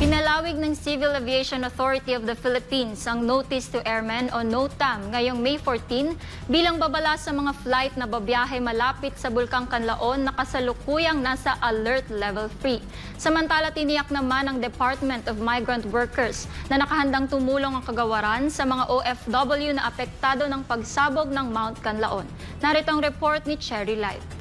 Pinalawig ng Civil Aviation Authority of the Philippines ang Notice to Airmen o NOTAM ngayong May 14 bilang babala sa mga flight na babiyahe malapit sa Bulkang Kanlaon na kasalukuyang nasa Alert Level 3. Samantala tiniyak naman ng Department of Migrant Workers na nakahandang tumulong ang kagawaran sa mga OFW na apektado ng pagsabog ng Mount Kanlaon. Narito ang report ni Cherry Light.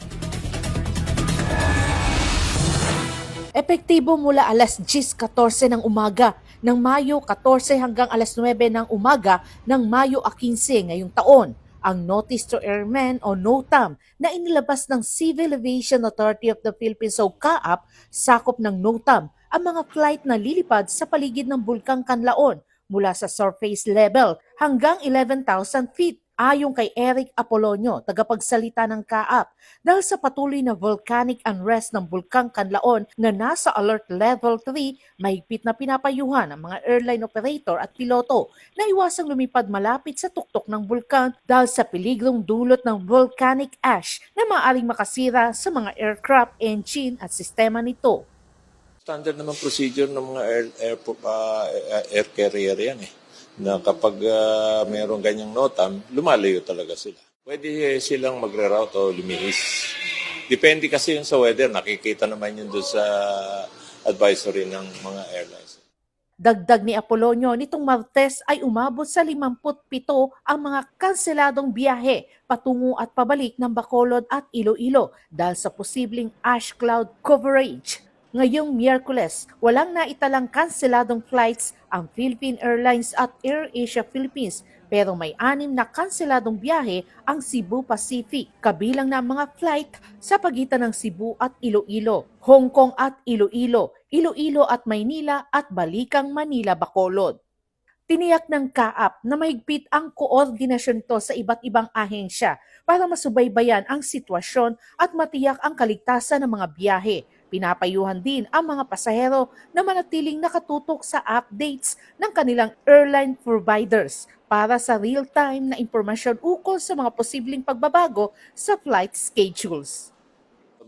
Epektibo mula alas 10.14 ng umaga ng Mayo 14 hanggang alas 9 ng umaga ng Mayo 15 ngayong taon. Ang Notice to Airmen o NOTAM na inilabas ng Civil Aviation Authority of the Philippines o CAAP sakop ng NOTAM ang mga flight na lilipad sa paligid ng Bulkang Kanlaon mula sa surface level hanggang 11,000 feet ayon kay Eric Apolonio, tagapagsalita ng CAAP, dahil sa patuloy na volcanic unrest ng Bulkang Kanlaon na nasa alert level 3, mahigpit na pinapayuhan ang mga airline operator at piloto na iwasang lumipad malapit sa tuktok ng bulkan dahil sa peligrong dulot ng volcanic ash na maaaring makasira sa mga aircraft engine at sistema nito. Standard naman procedure ng mga air, air, ah, air carrier yan eh. Na kapag ah, mayroong ganyang notam, lumalayo talaga sila. Pwede eh, silang magre-route o lumihis. Depende kasi yun sa weather. Nakikita naman yun doon sa advisory ng mga airlines. Dagdag ni Apolonio, nitong Martes ay umabot sa 57 ang mga kanseladong biyahe patungo at pabalik ng Bacolod at Iloilo dahil sa posibleng ash cloud coverage. Ngayong Miyerkules, walang naitalang kanseladong flights ang Philippine Airlines at AirAsia Philippines pero may anim na kanseladong biyahe ang Cebu Pacific, kabilang na mga flight sa pagitan ng Cebu at Iloilo, Hong Kong at Iloilo, Iloilo at Maynila at Balikang Manila Bacolod. Tiniyak ng CAAP na mahigpit ang koordinasyon nito sa iba't ibang ahensya para masubaybayan ang sitwasyon at matiyak ang kaligtasan ng mga biyahe. Pinapayuhan din ang mga pasahero na manatiling nakatutok sa updates ng kanilang airline providers para sa real-time na impormasyon ukol sa mga posibleng pagbabago sa flight schedules.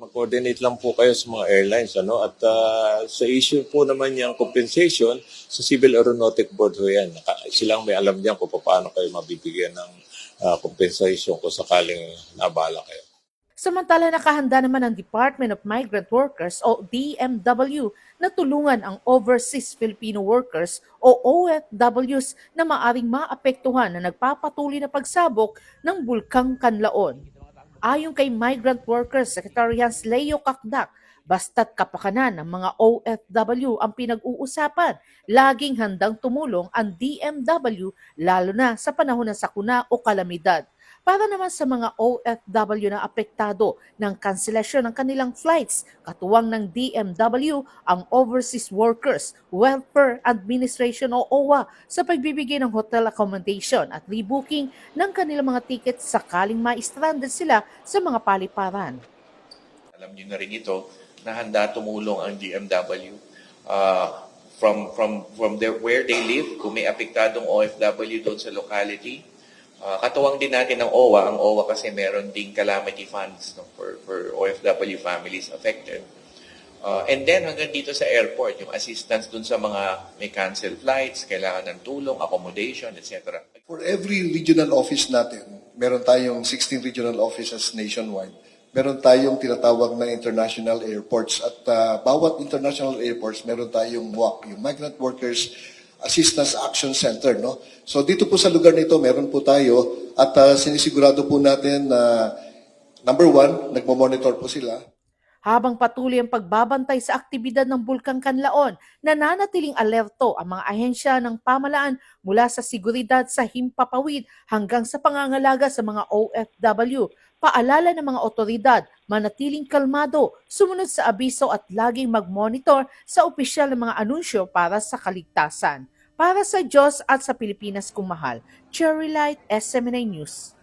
Mag-coordinate lang po kayo sa mga airlines. ano At ah, sa issue po naman yung compensation, sa Civil Aeronautic Board ho yan. Silang may alam diyan kung paano kayo mabibigyan ng ah, compensation kung sakaling nabala kayo. Samantala nakahanda naman ang Department of Migrant Workers o DMW na tulungan ang overseas Filipino workers o OFWs na maaring maapektuhan na nagpapatuloy na pagsabok ng Bulkang Kanlaon. Ayon kay Migrant Workers Secretary Hans Leo Kakdak, basta't kapakanan ng mga OFW ang pinag-uusapan, laging handang tumulong ang DMW lalo na sa panahon ng sakuna o kalamidad para naman sa mga OFW na apektado ng kanselasyon ng kanilang flights. Katuwang ng DMW ang Overseas Workers Welfare Administration o OWA sa pagbibigay ng hotel accommodation at rebooking ng kanilang mga tickets sakaling ma-stranded sila sa mga paliparan. alam niyo na rin ito, na handa tumulong ang DMW uh, from from from their, where they live, kung may apektadong OFW doon sa locality. Uh, katuwang din natin ng OWA. Ang OWA kasi meron ding calamity funds no, for, for OFW families affected. Uh, and then hanggang dito sa airport, yung assistance dun sa mga may cancel flights, kailangan ng tulong, accommodation, etc. For every regional office natin, meron tayong 16 regional offices nationwide. Meron tayong tinatawag na international airports at ah, bawat international airports meron tayong MWAC, yung Migrant Workers Assistance Action Center, no? So dito po sa lugar nito meron po tayo at ah, sinisigurado po natin na number one, nagmo-monitor po sila. Habang patuloy ang pagbabantay sa aktibidad ng Bulkang Kanlaon, nananatiling alerto ang mga ahensya ng pamalaan mula sa seguridad sa himpapawid hanggang sa pangangalaga sa mga OFW. Paalala ng mga otoridad, manatiling kalmado, sumunod sa abiso at laging mag-monitor sa opisyal ng mga anunsyo para sa kaligtasan. Para sa Diyos at sa Pilipinas kung mahal, Cherry Light, SMNA News.